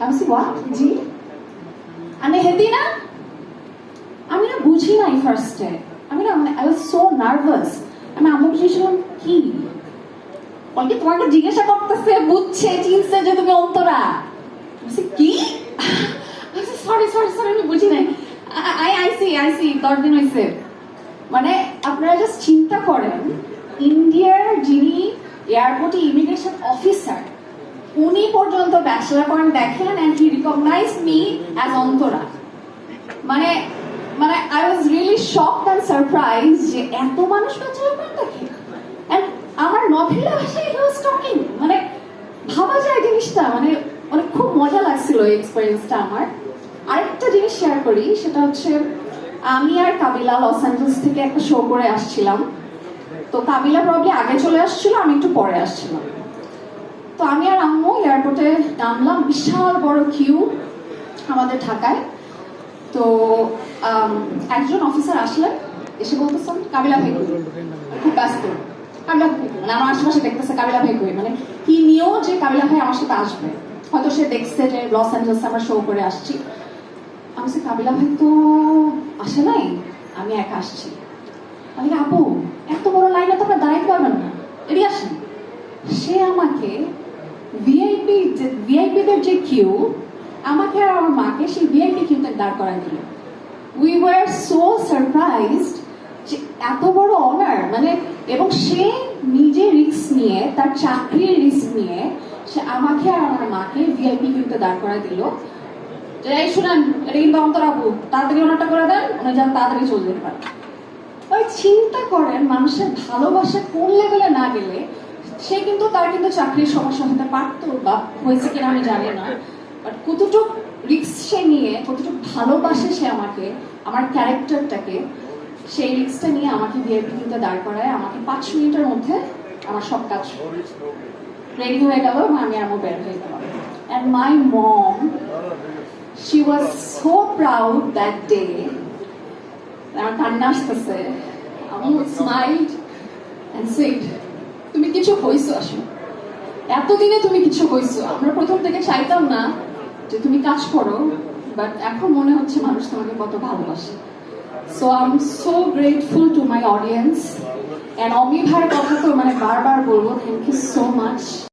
আমি হোয়াট জি। আমি হেদি না? আমি না বুঝি নাই ফার্স্টে আমি না মানে আই ওয়াজ সো নার্ভাস আমি আম্মুকে জিজ্ঞেসলাম কি? বলকে তোমাকে জিজ্ঞাসা করতেছে, বুঝছে, চিনছে যে তুমি অন্তরা। কি? সরি সরি সরি আমি বুঝি নাই। আই আইসি আইসি দশ দিন হয়েছে মানে আপনারা জাস্ট চিন্তা করেন ইন্ডিয়ার যিনি এয়ারপোর্টে ইমিগ্রেশন অফিসার উনি পর্যন্ত ব্যাচেলার পয়েন্ট দেখেন and he recognise me as Antara মানে মানে I was really shock and surprise যে এত মানুষ ব্যাচেলার পয়েন্ট দেখে অ্যান্ড আমার নভেলা ভাষায় হি ওয়াজ টকিং মানে ভাবা যায় জিনিসটা। মানে মানে খুব মজা লাগছিল এই এক্সপিরিয়েন্সটা আমার। আরেকটা জিনিস শেয়ার করি, সেটা হচ্ছে, আমি আর কাবিলা লস অ্যাঞ্জেলস থেকে একটা শো করে আসছিলাম। তো কাবিলা প্রবলি আগে চলে আসছিল, আমি একটু পরে আসছিলাম। তো আমি আর আম্মু এয়ারপোর্টে নামলাম বিশাল বড় কিউ আমাদের ঢাকায়। তো একজন অফিসার আসলেন, এসে বলতেছেন, কাবিলা ভাই খুব ব্যস্ত। কাবিলা ভাই মানে আমার আশেপাশে দেখতেছে কাবিলা ভাই কই মানে কি নিয়েও যে কাবিলা ভাই আমার সাথে আসবে। হয়তো সে দেখছে যে লস অ্যাঞ্জেলসে আমরা শো করে আসছি। আমি সে কাবিলা ভাই তো আসে নাই? আমি একা আসছি। আমি আপু, এত বড় লাইনে তো আপনার দাঁড়াইতে পারবেন না। এড়িয়ে আসেন। সে আমাকে ভিআইপি ভিআইপিদের যে কিউ আমাকে আর আমার মাকে সেই ভিআইপি কিউতে দাঁড় করায় দিল। উই ওয়ার সো সারপ্রাইজড যে এত বড় অনার মানে এবং সে নিজে রিস্ক নিয়ে, তার চাকরির রিস্ক নিয়ে, সে আমাকে আর আমার মাকে ভিআইপি কিউতে দাঁড় করায় দিল। যে, এই শুনেন, এটা কিন্তু তাড়াতাড়ি ওনারটা করে দেন, উনি যেন তাড়াতাড়ি চলে যেতে পারে। ওই চিন্তা করেন, মানুষের ভালোবাসা কোন লেভেলে না গেলে সে কিন্তু তার কিন্তু চাকরির সমস্যা হতে পারতো বা হয়েছে কিনা আমি জানি না। বাট কতটুক রিক্স সে নিয়ে, কতটুক ভালোবাসে সে আমাকে, আমার ক্যারেক্টারটাকে, সেই রিক্সটা নিয়ে আমাকে ভিআইপি কিন্তু দাঁড় করায়। আমাকে পাঁচ মিনিটের মধ্যে আমার সব কাজ রেডি হয়ে গেল আমি আমার বের হয়ে গেলাম and my mom she was so proud that day আমার কান্না আসতেছে। আমার স্মাইল্ড অ্যান্ড সেড তুমি কিছু হইছো আসো। এতদিনে তুমি কিছু হইছো আমরা প্রথম থেকে চাইতাম না যে তুমি কাজ করো বাট এখন মনে হচ্ছে মানুষ তোমাকে কত ভালোবাসে। So I am so grateful to my audience and Omi ভাইয়ের কথা তো মানে বারবার বলব থ্যাংক ইউ সো মাচ